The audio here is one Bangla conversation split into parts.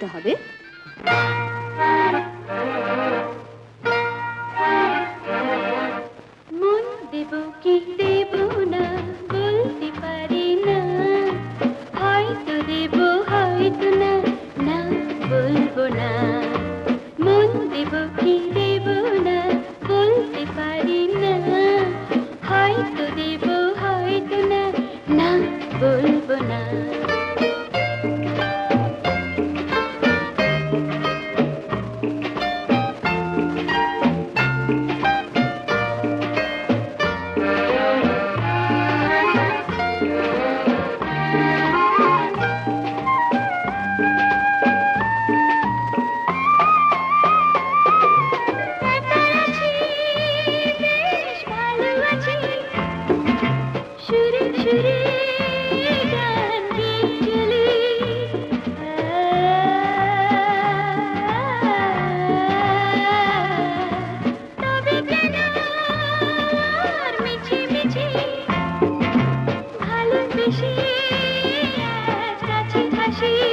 বলতে হবে। মন দেব কি দেব না, বলতে পারি না। হয়তো দেব না না বলব না। মন দেব কি দেব না खुशी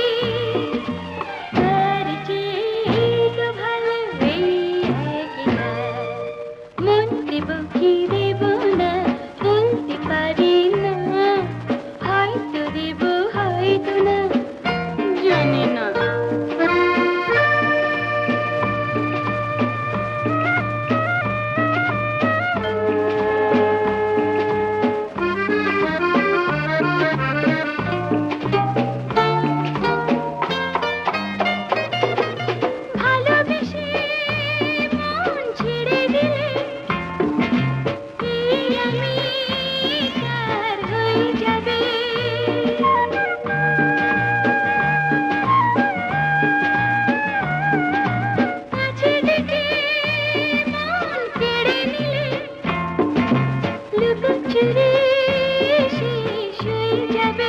जब